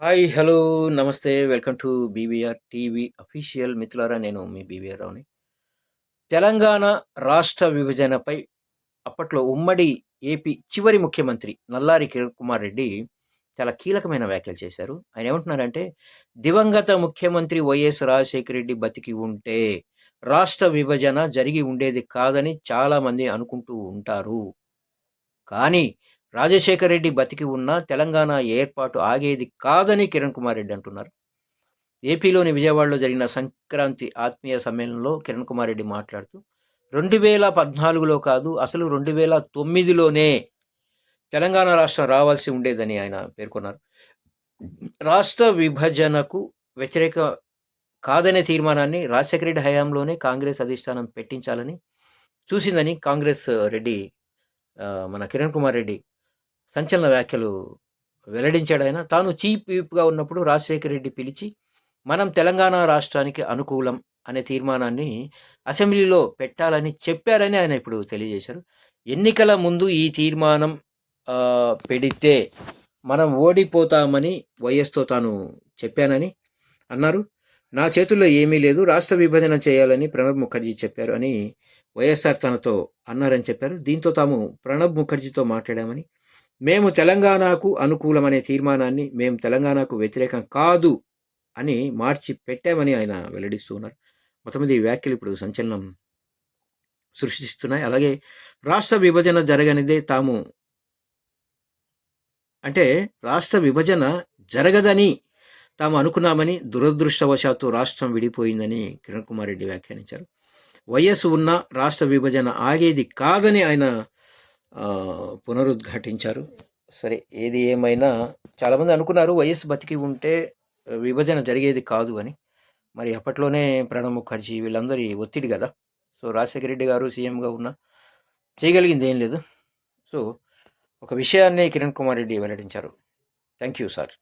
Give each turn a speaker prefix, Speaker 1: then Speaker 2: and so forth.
Speaker 1: Hi hello నమస్తే. Welcome to BVR TV official మిత్రులారా నేను మీ బీవీఆర్ రావుని. తెలంగాణ రాష్ట్ర విభజనపై అప్పట్లో ఉమ్మడి ఏపీ చివరి ముఖ్యమంత్రి నల్లారి కిరణ్ కుమార్ రెడ్డి చాలా కీలకమైన వ్యాఖ్యలు చేశారు. ఆయన ఏమంటున్నారంటే దివంగత ముఖ్యమంత్రి వైఎస్ రాజశేఖర రెడ్డి బతికి ఉంటే రాష్ట్ర విభజన జరిగి ఉండేది కాదని చాలామంది అనుకుంటూ ఉంటారు. కానీ రాజశేఖర రెడ్డి బతికి ఉన్న తెలంగాణ ఏర్పాటు ఆగేది కాదని కిరణ్ కుమార్ రెడ్డి అంటున్నారు. ఏపీలోని విజయవాడలో జరిగిన సంక్రాంతి ఆత్మీయ సమ్మేళనంలో కిరణ్ కుమార్ రెడ్డి మాట్లాడుతూ రెండు వేల పద్నాలుగులో కాదు అసలు రెండు వేల తొమ్మిదిలోనే తెలంగాణ రాష్ట్రం రావాల్సి ఉండేదని ఆయన పేర్కొన్నారు. రాష్ట్ర విభజనకు వ్యతిరేక కాదనే తీర్మానాన్ని రాజశేఖర రెడ్డి హయాంలోనే కాంగ్రెస్ అధిష్టానం పెట్టించాలని చూసిందని కాంగ్రెస్ రెడ్డి మన కిరణ్ కుమార్ రెడ్డి సంచలన వ్యాఖ్యలు వెల్లడించాడు ఆయన తాను చీఫ్ విప్గా ఉన్నప్పుడు రాజశేఖర రెడ్డి పిలిచి మనం తెలంగాణ రాష్ట్రానికి అనుకూలం అనే తీర్మానాన్ని అసెంబ్లీలో పెట్టాలని చెప్పారని ఆయన ఇప్పుడు తెలియజేశారు. ఎన్నికల ముందు ఈ తీర్మానం పెడితే మనం ఓడిపోతామని వైఎస్తో తాను చెప్పానని అన్నారు. నా చేతుల్లో ఏమీ లేదు రాష్ట్ర విభజన చేయాలని ప్రణబ్ ముఖర్జీ చెప్పారు అని వైఎస్ఆర్ తనతో అన్నారని చెప్పారు. దీంతో తాము ప్రణబ్ ముఖర్జీతో మాట్లాడామని మేము తెలంగాణకు అనుకూలమనే తీర్మానాన్ని మేము తెలంగాణకు వ్యతిరేకం కాదు అని మార్చి పెట్టామని ఆయన వెల్లడిస్తూ ఉన్నారు. మొత్తం ఈ వ్యాఖ్యలు ఇప్పుడు సంచలనం సృష్టిస్తున్నాయి. అలాగే రాష్ట్ర విభజన జరగనిదే తాము అంటే రాష్ట్ర విభజన జరగదని తాము అనుకున్నామని దురదృష్టవశాత్తు రాష్ట్రం విడిపోయిందని కిరణ్ కుమార్ రెడ్డి వ్యాఖ్యానించారు. వయస్సు ఉన్న రాష్ట్ర విభజన ఆగేది కాదని ఆయన పునరుద్ఘాటించారు. సరే ఏది ఏమైనా చాలామంది అనుకున్నారు వైఎస్ బతికి ఉంటే విభజన జరిగేది కాదు అని. మరి అప్పట్లోనే ప్రణబ్ ముఖర్జీ వీళ్ళందరి ఒత్తిడి కదా. సో రాజశేఖర రెడ్డి గారు సీఎంగా ఉన్న చేయగలిగింది ఏం లేదు. సో ఒక విషయాన్ని కిరణ్ కుమార్ రెడ్డి వెల్లడించారు. Thank you sir.